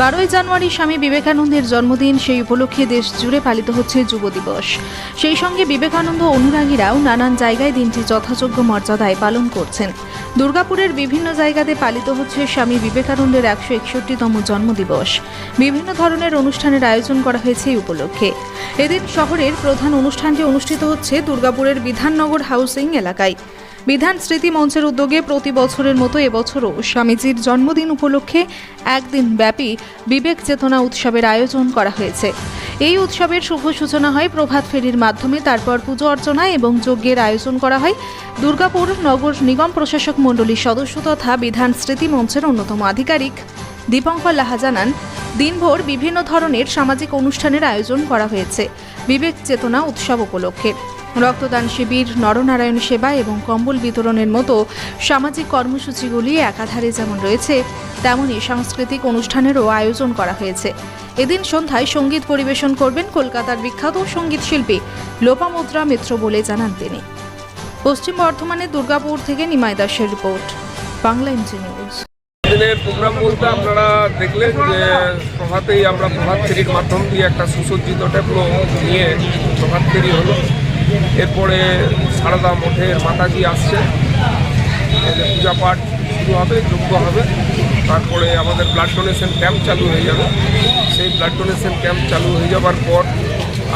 বারোই জানুয়ারি স্বামী বিবেকানন্দের জন্মদিন, সেই উপলক্ষে দেশ জুড়ে পালিত হচ্ছে যুব দিবস। সেই সঙ্গে বিবেকানন্দ অনুরাগীরাও নানান জায়গায় দিনটি যথাযোগ্য মর্যাদায় পালন করছেন। দুর্গাপুরের বিভিন্ন জায়গাতে পালিত হচ্ছে স্বামী বিবেকানন্দের একশো একষট্টিতম জন্মদিবস। বিভিন্ন ধরনের অনুষ্ঠানের আয়োজন করা হয়েছে এই উপলক্ষে। এদিন শহরের প্রধান অনুষ্ঠানটি অনুষ্ঠিত হচ্ছে দুর্গাপুরের বিধাননগর হাউসিং এলাকায়। বিধান স্মৃতি মঞ্চের উদ্যোগে প্রতি বছরের মতো এবছরও স্বামীজির জন্মদিন উপলক্ষে একদিন ব্যাপী বিবেক চেতনা উৎসবের আয়োজন করা হয়েছে। এই উৎসবের শুভ সূচনা হয় প্রভাত ফেরির মাধ্যমে, তারপর পুজো অর্চনা এবং যজ্ঞের আয়োজন করা হয়। দুর্গাপুর নগর নিগম প্রশাসক মণ্ডলীর সদস্য তথা বিধান স্মৃতি মঞ্চের অন্যতম আধিকারিক দীপঙ্কর লাহা জানান, দিনভর বিভিন্ন ধরনের সামাজিক অনুষ্ঠানের আয়োজন করা হয়েছে। বিবেক চেতনা উৎসব উপলক্ষে। রক্তদান শিবির, নরনারায়ণ সেবা এবং কম্বল বিতরণের মতো সামাজিক কর্মসূচিগুলি একাধারে যেমন রয়েছে, তেমনই সাংস্কৃতিক অনুষ্ঠানেরও আয়োজন করা হয়েছে। এদিন সন্ধ্যায় সংগীত পরিবেশন করবেন কলকাতার বিখ্যাত সংগীত শিল্পী লোপামুদ্রা মিত্র বলে জানান তিনি। পশ্চিম বর্ধমানের দুর্গাপুর থেকে নিমাই দাসের রিপোর্ট, বাংলা এমজি নিউজ। দিনের প্রোগ্রাম বলতে আপনারা দেখলেন যে প্রভাতেই আমরা প্রভাত ফেরির মাধ্যম দিয়ে একটা সুসজ্জিত ট্যাবলো নিয়ে প্রভাত ফেরি হলো। এরপরে সারদা মঠের মাতাজি আসছে। পূজা পাঠ শুরু হবে যোগ্য হবে। তারপরে আমাদের ব্লাড ডোনেশন ক্যাম্প চালু হয়ে যাবে। সেই ব্লাড ডোনেশন ক্যাম্প চালু হয়ে যাবার পর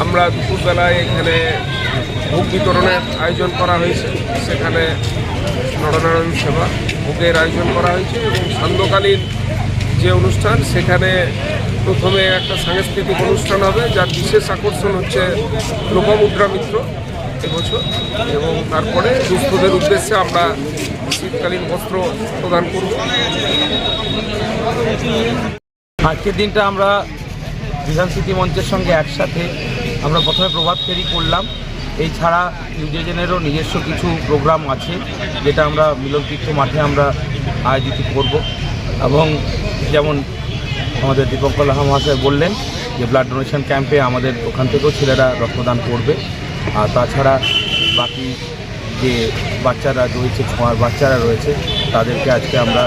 আমরা দুপুরবেলায় এখানে ভোগ বিতরণের আয়োজন করা হয়েছে। সেখানে নরনারায়ণ সেবা ভোগের আয়োজন করা হয়েছে এবং সান্ধ্যকালীন যে অনুষ্ঠান, সেখানে প্রথমে একটা সাংস্কৃতিক অনুষ্ঠান হবে, যার বিশেষ আকর্ষণ হচ্ছে লোপামুদ্রা মিত্র। এবছর এবং তারপরে দুস্থদের উদ্দেশ্যে আমরা শীতকালীন বস্ত্র প্রদান করব। আজকের দিনটা আমরা বিধান স্মৃতি মঞ্চের সঙ্গে একসাথে আমরা প্রথমে প্রভাত ফেরি করলাম। এই ছাড়া নিউজেনেরও নিজস্ব কিছু প্রোগ্রাম আছে, যেটা আমরা মিলন তীর্থ মাঠে আমরা আয়োজিত করব। এবং যেমন আমাদের দীপঙ্কর লাহা মহাশয় বললেন যে ব্লাড ডোনেশন ক্যাম্পে আমাদের ওখান থেকেও ছেলেরা রক্তদান করবে। আর তাছাড়া বাকি যে বাচ্চারা রয়েছে, ছোঁয়ার বাচ্চারা রয়েছে, তাদেরকে আজকে আমরা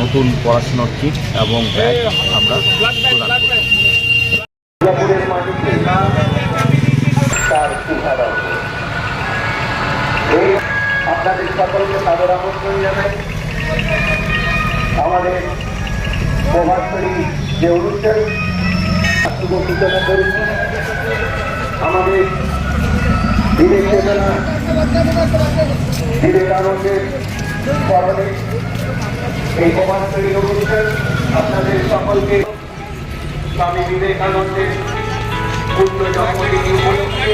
নতুন পড়াশুনোর কিট এবং ব্যাগ আমরা প্রদান আমাদের বিবেক চেতনা বিবেকানন্দের স্মরণে এই প্রভাতী অনুষ্ঠান আপনাদের সকলকে স্বামী বিবেকানন্দের পূর্ণ জন্মদিন উপলক্ষে